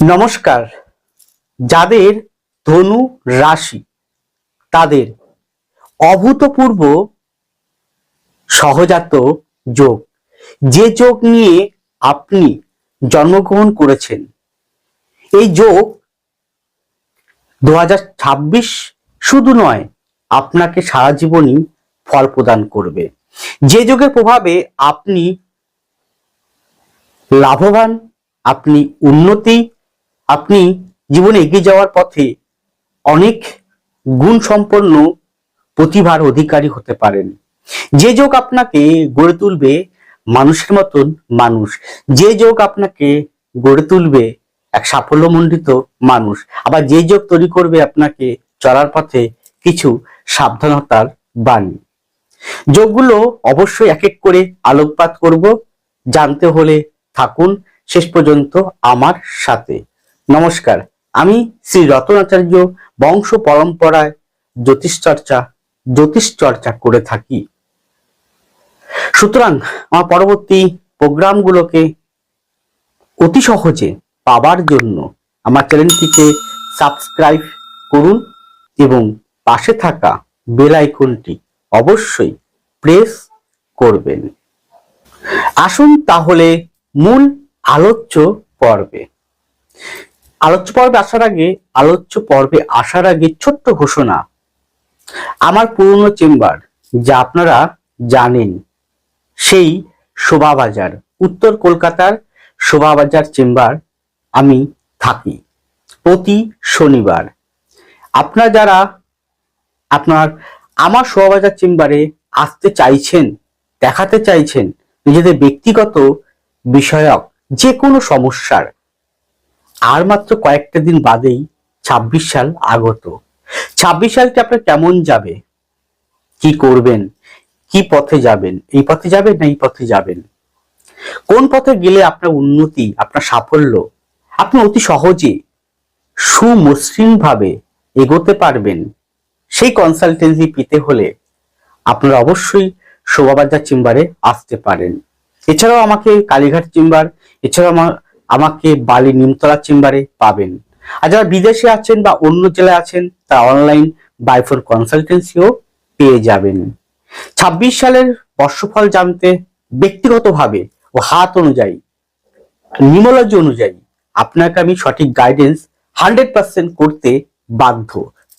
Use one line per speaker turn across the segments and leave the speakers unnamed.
নমস্কার। যাদের ধনু রাশি, তাদের অভূতপূর্ব সহজাত যোগ। যে যোগ নিয়ে আপনি জন্মগ্রহণ করেছেন, এই যোগ দু হাজার ছাব্বিশ শুধু নয়, আপনাকে সারা জীবনই ফল প্রদান করবে। যে যোগের প্রভাবে আপনি লাভবান, আপনি উন্নতি আপনি জীবনে এগিয়ে যাওয়ার পথে অনেক গুণ সম্পন্ন প্রতিভার অধিকারী হতে পারেন। যে যোগ আপনাকে গড়ে তুলবে মানুষের মতন মানুষ। যে যোগ আপনাকে গড়ে তুলবে এক সাফল্যমণ্ডিত মানুষ। আবার যে যোগ তৈরি করবে আপনাকে চলার পথে কিছু সাবধানতার বাণী। যোগগুলো অবশ্যই এক এক করে আলোকপাত করব। জানতে হলে থাকুন। শেষ পর্যন্ত আমার সাথে। নমস্কার। আমি শ্রী রতনাচার্য বংশ পরম্পরায় জ্যোতিষ চর্চা জ্যোতিষ চর্চা করে থাকি। সুতরাং আমার পরবর্তী প্রোগ্রামগুলোকে অতি সহজে পাবার জন্য আমার চ্যানেলটিকে সাবস্ক্রাইব করুন এবং পাশে থাকা বেল আইকনটি অবশ্যই প্রেস করবেন। আসুন তাহলে মূল আলোচ্য পর্বে। আলোচ্য পর্বে আসার আগে, আলোচ্য পর্বে আসার আগে ছোট্ট ঘোষণা। আমার পুরনো চেম্বার, যা আপনারা জানেন, সেই শোভাবাজার, উত্তর কলকাতার শোভাবাজার চেম্বার আমি থাকি প্রতি শনিবার। আপনারা যারা আপনার আমার শোভাবাজার চেম্বারে আসতে চাইছেন, দেখাতে চাইছেন, নিজেদের ব্যক্তিগত বিষয়ক যে কোনো সমস্যার আর মাত্র কয়েকটা দিন বাদেই ছাব্বিশ সাল আগত। ছাব্বিশ সালটি আপনার কেমন যাবে? কি করবেন? কি পথে যাবেন? এই পথে যাবেন না এই পথে যাবেন? কোন পথে গেলে আপনার উন্নতি, আপনার সাফল্য, আপনি অতি সহজে সুমসৃণ ভাবে এগোতে পারবেন? সেই কনসালটেন্সি পেতে হলে আপনারা অবশ্যই শোভাবাজার চেম্বারে আসতে পারেন। এছাড়াও আমাকে কালীঘাট চেম্বার, এছাড়াও আমার আমাকে বালি নিমতলা চেম্বারে পাবেন। আর যারা বিদেশে আছেন বা অন্য জেলায় আছেন, তারা অনলাইন বাইফোর কনসালটেন্সিও পেয়ে যাবেন। ছাব্বিশ সালের বর্ষফল জানতে ব্যক্তিগতভাবে ও হাত অনুযায়ী নিমোলজি অনুযায়ী আপনাকে আমি সঠিক গাইডেন্স হান্ড্রেড পার্সেন্ট করতে বাধ্য।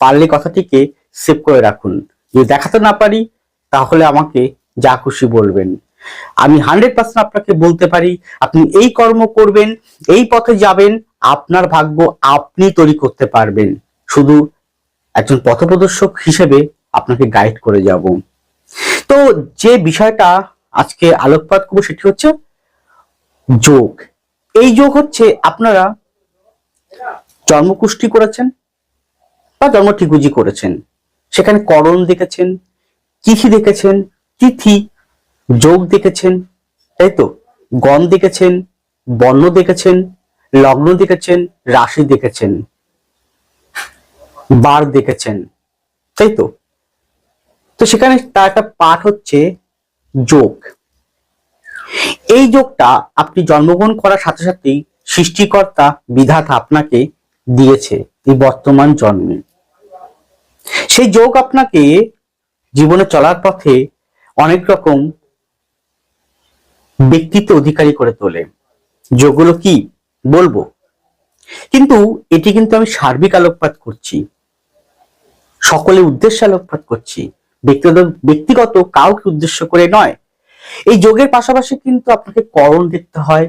পারলে কথাটিকে সেভ করে রাখুন। যদি দেখাতে না পারি, তাহলে আমাকে যা খুশি বলবেন। আমি হান্ড্রেড পার্সেন্ট আপনাকে বলতে পারি, আপনি এই কর্ম করবেন, এই পথে যাবেন, আপনার ভাগ্য আপনি তৈরি করতে পারবেন। শুধু একজন পথপ্রদর্শক হিসেবে আপনাকে গাইড করে যাব। তো যে বিষয়টা আজকে আলোকপাত করব সেটি হচ্ছে যোগ। এই যোগ হচ্ছে আপনারা জন্মকুষ্টি করেছেন বা জন্ম ঠিকুজি করেছেন। সেখানে করণ দেখেছেন, তিথি দেখেছেন, তিথি যোগ দেখেছেন, তাই তো? গণ দেখেছেন, বর্ণ দেখেছেন, লগ্ন দেখেছেন, রাশি দেখেছেন, বার দেখেছেন, তাই তো? তো সেখানে তার একটা পাঠ হচ্ছে যোগ। এই যোগটা আপনি জন্মগ্রহণ করার সাথে সাথেই সৃষ্টিকর্তা, বিধাতা আপনাকে দিয়েছে এই বর্তমান জন্মে। সেই যোগ আপনাকে জীবনে চলার পথে অনেক রকম ব্যক্তিত্ব অধিকারী করে তোলে। যোগগুলো কি? বলব। কিন্তু এটি কিন্তু আমি সার্বিক আলোকপাত করছি। সকলের উদ্দেশ্যে আলোকপাত করছি। ব্যক্তিগত ব্যক্তিগত কাউকে উদ্দেশ্য করে নয়। এই যোগের পাশাপাশি কিন্তু আপনাকে করণ দেখতে হয়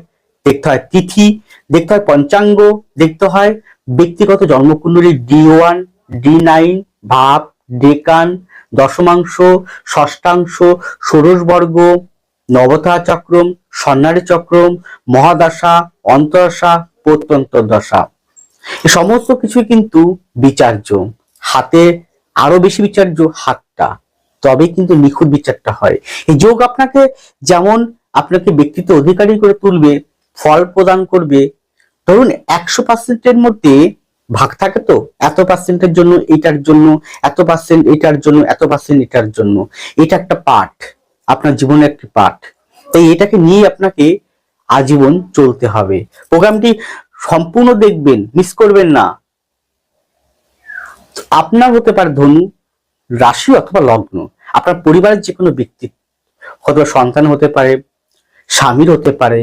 দেখতে হয় তিথি, দেখতে হয় পঞ্চাঙ্গ, দেখতে হয় ব্যক্তিগত জন্মকুণ্ডলী ডি ওয়ান, ডি নাইন, ভাব, ডেকান, দশমাংশ ষষ্ঠাংশ ষোড়শ বর্গ নবতা চক্রম সন্ন্যারী চক্রম, মহাদশা অন্তরদশা প্রত্যন্ত দশা এ সমস্ত কিছু কিন্তু বিচার্য। হাতে আরও বেশি বিচার্য হাতটা। তবে কিন্তু নিখুঁত বিচারটা হয়। এই যোগ আপনাকে যেমন আপনাকে ব্যক্তিত্ব অধিকারী করে তুলবে, ফল প্রদান করবে, ধরুন একশো পার্সেন্টের মধ্যে ভাগ থাকে তো, এত পার্সেন্টের জন্য এটার জন্য, এত পার্সেন্ট এটার জন্য, এত পার্সেন্ট এটার জন্য। এটা একটা পাঠ। আপনার জীবনের একটি পাঠ। তাই এটাকে নিয়ে আপনাকে আজীবন চলতে হবে। প্রোগ্রামটি সম্পূর্ণ দেখবেন মিস করবেন না। আপনার হতে পারে ধনু, রাশি অথবা লগ্ন। আপনার পরিবারের যে কোনো ব্যক্তি হয়তো সন্তান হতে পারে, স্বামীর হতে পারে,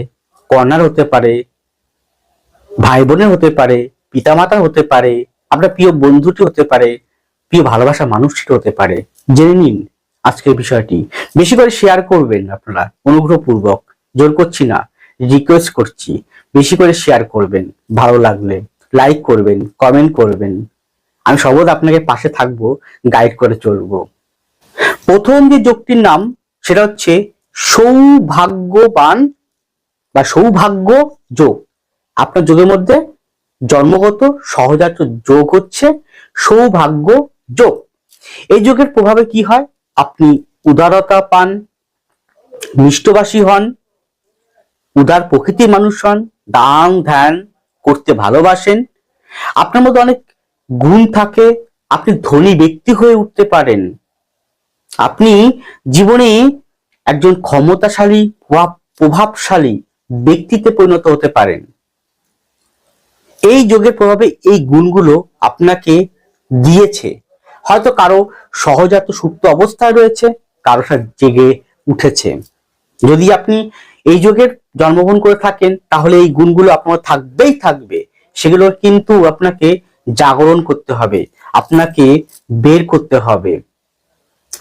কন্যার হতে পারে ভাই বোনের হতে পারে, পিতামাতার হতে পারে, আপনার প্রিয় বন্ধুটি হতে পারে, প্রিয় ভালোবাসা মানুষটি হতে পারে। জেনে নিন আজকের বিষয়টি। বেশি করে শেয়ার করবেন আপনারা, অনুগ্রহপূর্বক, জোর করছি না রিকোয়েস্ট করছি, বেশি করে শেয়ার করবেন, ভালো লাগলে লাইক করবেন কমেন্ট করবেন। আমি সর্বদা আপনাকে পাশে থাকব গাইড করে চলবো। প্রথম যে যোগটির নাম, সেটা হচ্ছে সৌভাগ্যবান বা সৌভাগ্য যোগ। আপনার যোগের মধ্যে জন্মগত সহজাত যোগ হচ্ছে সৌভাগ্য যোগ। এই যোগের প্রভাবে কি হয়? আপনি উদারতা পান মিষ্টভাষী হন, উদার প্রকৃতির মানুষ হন, দান ধ্যান করতে ভালোবাসেন, আপনার মধ্যে অনেক গুণ থাকে, আপনি ধনী ব্যক্তি হয়ে উঠতে পারেন। আপনি জীবনে একজন ক্ষমতাশালী প্রভাব প্রভাবশালী ব্যক্তিতে পরিণত হতে পারেন। এই যোগের প্রভাবে এই গুণগুলো আপনাকে দিয়েছে। হয়তো কারও সহজাত সুপ্ত অবস্থায় রয়েছে, কারও সাথে জেগে উঠেছে। যদি আপনি এই যোগের জন্মগ্রহণ করে থাকেন, তাহলে এই গুণগুলো আপনার থাকবেই থাকবে। সেগুলো কিন্তু আপনাকে জাগরণ করতে হবে, আপনাকে বের করতে হবে।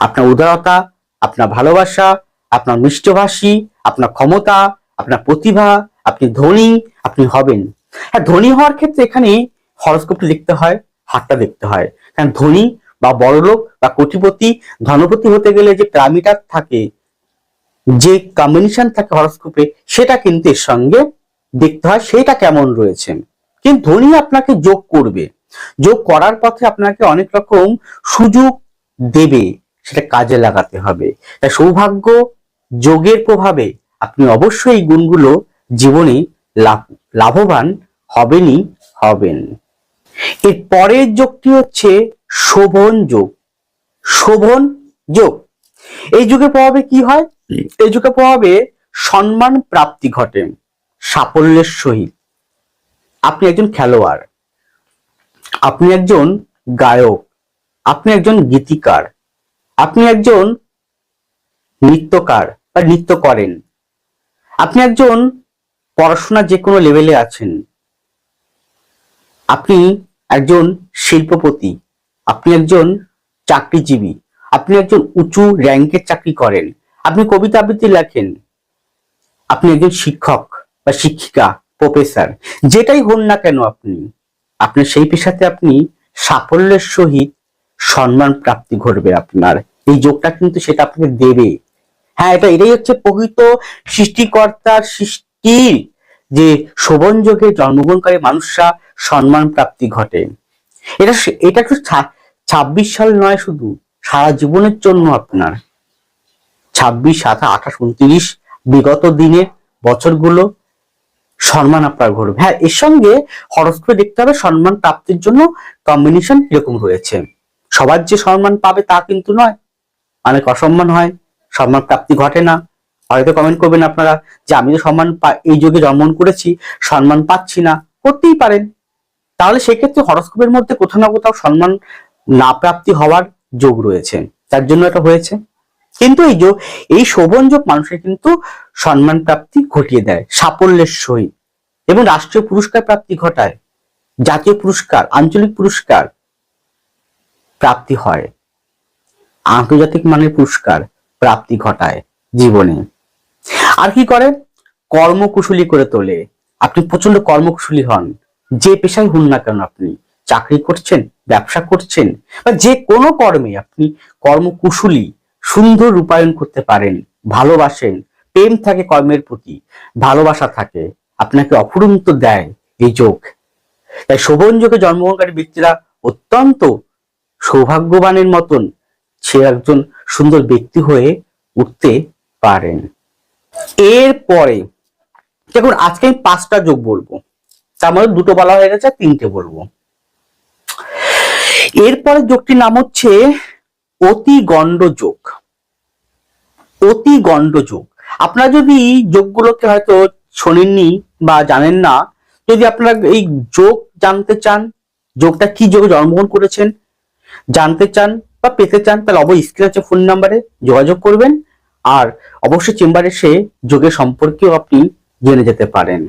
আপনার উদারতা, আপনার ভালোবাসা, আপনার মিষ্টভাষী, আপনার ক্ষমতা, আপনার প্রতিভা, আপনি ধনী, আপনি হবেন। হ্যাঁ ধনী হওয়ার ক্ষেত্রে এখানে হরস্কোপটি দেখতে হয়, হাতটা দেখতে হয়। কারণ ধনী বা বড়লোক বা কোটিপতি, ধনপতি হতে গেলে যে প্যারামিটার থাকে, যে কম্বিনেশন থাকে হরস্কোপে সেটা কিন্তু এর সঙ্গে দেখতে হয়, সেটা কেমন রয়েছে। কিন্তু ধনী আপনাকে যোগ করবে। যোগ করার পথে আপনাকে অনেক রকম সুযোগ দেবে, সেটা কাজে লাগাতে হবে। তাই সৌভাগ্য যোগের প্রভাবে আপনি অবশ্যই এই গুণগুলো জীবনে লাভ, লাভবান হবেনই হবেন। এর পরের যোগটি হচ্ছে শোভন যোগ। শোভন যোগ। এই যুগের প্রভাবে কি হয়? এই যুগের প্রভাবে সম্মান প্রাপ্তি ঘটে, সাফল্যের সহিত। আপনি একজন খেলোয়াড়, আপনি একজন গায়ক, আপনি একজন গীতিকার, আপনি একজন নৃত্যকার বা নৃত্য করেন, আপনি একজন পড়াশোনা যে কোনো লেভেলে আছেন, আপনি একজন শিল্পপতি আপনি একজন চাকরিজীবী, আপনি একজন উঁচু র্যাঙ্কের চাকরি করেন, আপনি কবিতা আবৃত্তি লেখেন, আপনি একজন শিক্ষক বা শিক্ষিকা প্রফেসর যেটাই হন না কেন আপনি, আপনার সেই পেশাতে আপনি সাফল্যের সহিত সম্মান প্রাপ্তি ঘটবে আপনার। এই যোগটা কিন্তু সেটা আপনাকে দেবে। হ্যাঁ এটা এটাই হচ্ছে প্রকৃত সৃষ্টিকর্তার সৃষ্টির যে শোভন যোগে জন্মগ্রহণকারী মানুষরা সম্মান প্রাপ্তি ঘটে। এটা এটা একটু ছাব্বিশ সাল নয় শুধু, সারা জীবনের জন্য আপনার। ছাব্বিশ, সাত, আঠাশ, উনত্রিশ, বিগত দিনের বছরগুলো সম্মান আপনার ঘটবে। হ্যাঁ এর সঙ্গে হরস্কোপে দেখতে হবে, সম্মান প্রাপ্তির জন্য কম্বিনেশন কীরকম রয়েছে সবার যে সম্মান পাবে তা কিন্তু নয়। অনেক অসম্মান হয়, সম্মান প্রাপ্তি ঘটে না। হয়তো কমেন্ট করবেন আপনারা যে আমি তো সম্মান এই যুগে জন্মগ্রহণ করেছি, সম্মান পাচ্ছি না। করতেই পারেন তাহলে সেক্ষেত্রে হরস্কোপের মধ্যে কোথাও না কোথাও সম্মান না প্রাপ্তি হওয়ার যোগ রয়েছে। তার জন্য এটা হয়েছে। কিন্তু এই যোগ এই শোভন যোগ মানুষের কিন্তু সম্মান প্রাপ্তি ঘটিয়ে দেয়, সাফল্যের সহিত। এবং রাষ্ট্রীয় পুরস্কার প্রাপ্তি ঘটায়, জাতীয় পুরস্কার, আঞ্চলিক পুরস্কার প্রাপ্তি হয়। আন্তর্জাতিক মানের পুরস্কার প্রাপ্তি ঘটায় জীবনে। আর কি করে? কর্মকুশলী করে তোলে। আপনি প্রচণ্ড কর্মকুশলী হন। যে পেশায় হন না কেন আপনি চাকরি করছেন, ব্যবসা করছেন, বা যে কোনো কর্মে আপনি কর্মকুশলী, সুন্দর রূপায়ণ করতে পারেন, ভালোবাসেন, প্রেম থাকে কর্মের প্রতি, ভালোবাসা থাকে, আপনাকে অফুরন্ত দেয় এই যোগ। তাই শোভন যোগে জন্মগ্রহণকারী ব্যক্তিরা অত্যন্ত সৌভাগ্যবানের মতন সে একজন সুন্দর ব্যক্তি হয়ে উঠতে পারেন। এরপরে, দেখুন, আজকে আমি পাঁচটা যোগ বলব। তার মধ্যে দুটো বলা হয়ে গেছে, তিনটে বলব। এরপরে যোগটির নাম হচ্ছে অতি গণ্ড যোগ অতি গণ্ড যোগ আপনারা যদি যোগগুলোকে হয়তো শোনেননি বা জানেন না, যদি আপনারা এই যোগ জানতে চান, যোগটা কি যোগে জন্মগ্রহণ করেছেন, জানতে চান বা পেতে চান, তাহলে অবশ্যই স্ক্রিন আছে ফোন নাম্বারে যোগাযোগ করবেন আর অবশ্যই চেম্বারে এসে যোগের সম্পর্কেও আপনি জেনে যেতে পারেন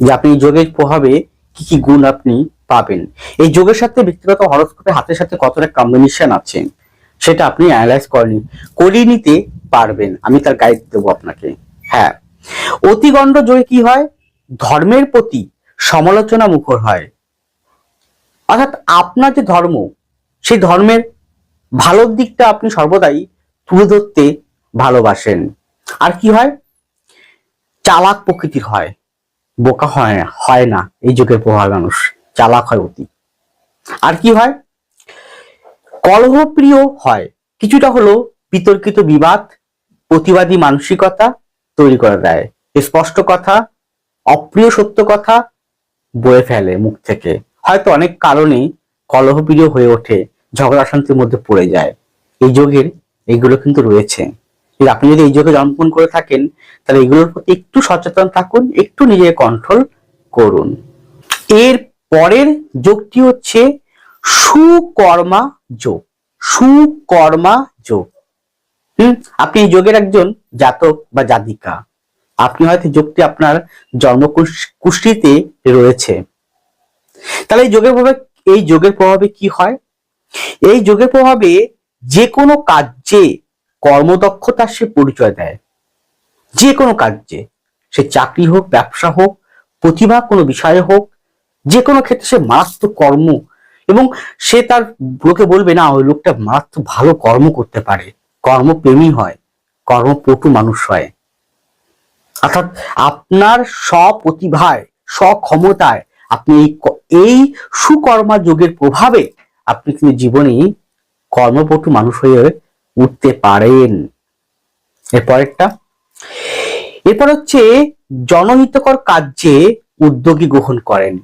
যে আপনি যোগের প্রভাবে কি কি গুণ আপনি পাবেন। এই যোগের সাথে ব্যক্তিগত হরস্কোপের হাতের সাথে কতটা কম্বিনেশন আছে, সেটা আপনি অ্যানালাইজ করেন করিয়ে নিতে পারবেন। আমি তার গাইড দেবো আপনাকে। হ্যাঁ। অতিগণ্ড যোগে কি হয়? ধর্মের প্রতি সমালোচনা মুখর হয়। অর্থাৎ আপনার যে ধর্ম, সেই ধর্মের ভালো দিকটা আপনি সর্বদাই তুলে ধরতে ভালোবাসেন। আর কি হয়? চালাক প্রকৃতির হয়। বোকা হয় হয় না। এই যুগের প্রভাব মানুষ। চালাক হয় অতি। আর কি হয়? কলহপ্রিয় হয়। কিছুটা হলো বিতর্কিত বিবাদ, প্রতিবাদী মানসিকতা তৈরি করে দেয়। স্পষ্ট কথা, অপ্রিয় সত্য কথা বয়ে ফেলে মুখ থেকে। হয়তো অনেক কারণে কলহপ্রিয় হয়ে ওঠে, ঝগড়া শান্তির মধ্যে পড়ে যায়। এই যোগের এইগুলো কিন্তু রয়েছে। আপনি যদি এই যোগে জন্মগ্রহণ করে থাকেন, তাহলে এগুলোর প্রতি একটু সচেতন থাকুন, একটু নিজেকে কন্ট্রোল করুন। এর পরের যোগটি হচ্ছে সুকর্মা যোগ। সুকর্মা যোগ। হুম? আপনি যোগের একজন জাতক বা জাতিকা। আপনি হয়তো যোগটি আপনার জন্ম কুষ্ঠিতে রয়েছে। তাহলে এই যোগের প্রভাবে, এই যোগের প্রভাবে কি হয়? এই যোগের প্রভাবে যে কোনো কাজে কর্মদক্ষতার সে পরিচয় দেয়। যে কোনো কাজে সে চাকরি হোক, ব্যবসা হোক, প্রতিভা কোনো বিষয়ে হোক যে কোনো ক্ষেত্রে সে মারাত্মক কর্ম এবং সে তার লোকে বলবে, না, ওই লোকটা মারাত্মক ভালো কর্ম করতে পারে। কর্মপ্রেমী হয় কর্মপটু মানুষ হয়। অর্থাৎ আপনার স্বপ্রতিভায়, স্বক্ষমতায় আপনি এই সুকর্মা যোগের প্রভাবে আপনি কিন্তু জীবনে কর্মপটু মানুষ হয়ে উঠতে পারেন। এরপরেরটা, এরপর হচ্ছে জনহিতকর কার্যে উদ্যোগী গ্রহণ করেন।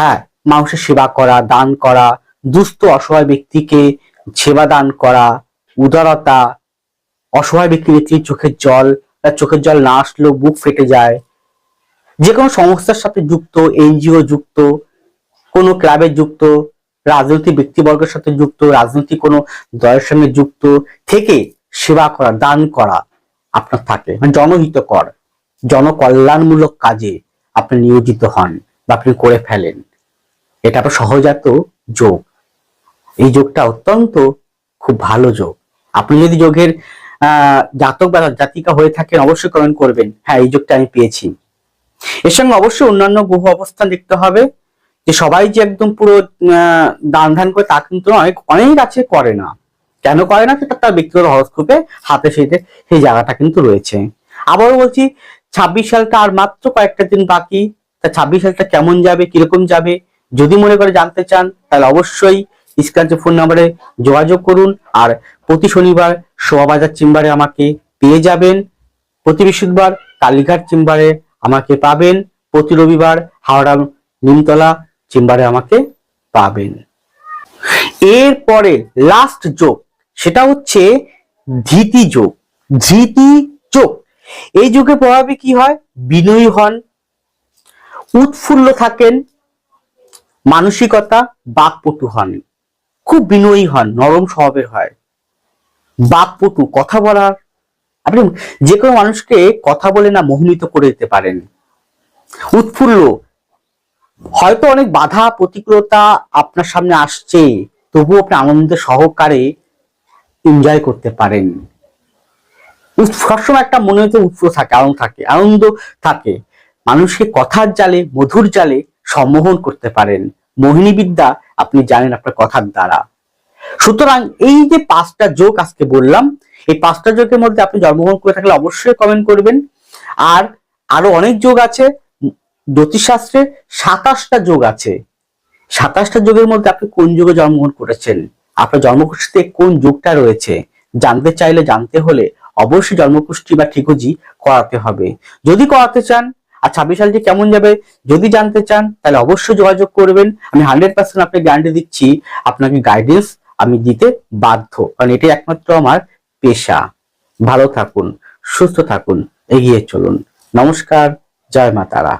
হ্যাঁ মানুষের সেবা করা, দান করা, দুস্থ অসহায় ব্যক্তিকে সেবা দান করা, উদারতা, অসহায় ব্যক্তি ব্যক্তি চোখের জল, তার চোখের জল না আসলেও বুক ফেটে যায়। যে কোনো সংস্থার সাথে যুক্ত, এনজিও যুক্ত, কোনো ক্লাবে যুক্ত, রাজনৈতিক ব্যক্তিবর্গের সাথে যুক্ত, রাজনৈতিক কোনো দলের সঙ্গে যুক্ত থেকে সেবা করা, দান করা আপনার থাকে। মানে জনহিতকর, জনকল্যাণমূলক কাজে আপনি নিয়োজিত হন বা আপনি করে ফেলেন। এটা আপনার সহজাত যোগ। এই যোগটা অত্যন্ত খুব ভালো যোগ। আপনি যদি যোগের জাতক বা জাতিকা হয়ে থাকেন, অবশ্যই কমেন্ট করবেন হ্যাঁ এই যোগটা আমি পেয়েছি। এর সঙ্গে অবশ্যই অন্যান্য গ্রহ অবস্থান দেখতে হবে, যে সবাই যে একদম পুরো দান ধান করে তা কিন্তু অনেক অনেক আছে, করে না। কেন করে না? সেটা তার ব্যক্তিগত হরস্কোপে, হাতে সেতে, সেই জায়গাটা কিন্তু রয়েছে। আবারও বলছি, ছাব্বিশ সালটা আর মাত্র কয়েকটা দিন বাকি, তা ছাব্বিশ সালটা কেমন যাবে, কীরকম যাবে? যদি মনে করে জানতে চান, তাহলে অবশ্যই স্ক্রাঞ্চে ফোন নাম্বারে যোগাযোগ করুন আর প্রতি শনিবার শোভাবাজার চেম্বারে আমাকে পেয়ে যাবেন। প্রতি বৃহস্পতিবার কালীঘাট চেম্বারে আমাকে পাবেন। প্রতি রবিবার হাওড়া নিমতলা চেম্বারে আমাকে পাবেন। এরপরে লাস্ট যোগ সেটা হচ্ছে ধীতি যোগ ধীতি যোগ। এই যুগে প্রভাবে কি হয়? বিনয়ী হন, উৎফুল্ল থাকেন মানসিকতা বাকপটু হন, খুব বিনয়ী হন, নরম স্বভাবের হয়। বাকপটু কথা বলার, আপনি যে কোনো মানুষকে কথা বলে না মোহিত করে দিতে পারেন। উৎফুল্ল, হয়তো অনেক বাধা, প্রতিকূলতা আপনার সামনে আসছে, তবুও আপনি আনন্দ সহকারে এনজয় করতে পারেন। সবসময় একটা মনে হতে উৎস থাকে, আনন্দ থাকে। আনন্দ থাকে। মানুষকে কথার জালে, মধুর জালে সম্মোহন করতে পারেন। মোহিনী বিদ্যা আপনি জানেন আপনার কথার দ্বারা। সুতরাং এই যে পাঁচটা যোগ আজকে বললাম, এই পাঁচটা যোগের মধ্যে আপনি জন্মগ্রহণ করে থাকলে অবশ্যই কমেন্ট করবেন। আর আরও অনেক যোগ আছে, জ্যোতিষশাস্ত্রে সাতাশটা যোগ আছে। সাতাশটা যোগের মধ্যে আপনি কোন যুগে জন্মগ্রহণ করেছেন? আপনার জন্মকুষ্ঠিতে কোন যুগটা রয়েছে? জানতে চাইলে জানতে হলে অবশ্যই জন্মকুষ্ঠি বা ঠিকুজি করাতে হবে। যদি করাতে চান আর ছাব্বিশ সালটি কেমন যাবে যদি জানতে চান, তাহলে অবশ্যই যোগাযোগ করবেন। আমি হান্ড্রেড পার্সেন্ট আপনাকে গ্যারান্টি দিচ্ছি, আপনাকে গাইডেন্স আমি দিতে বাধ্য। কারণ এটি একমাত্র আমার পেশা। ভালো থাকুন, সুস্থ থাকুন, এগিয়ে চলুন। নমস্কার, জয় মা তারা।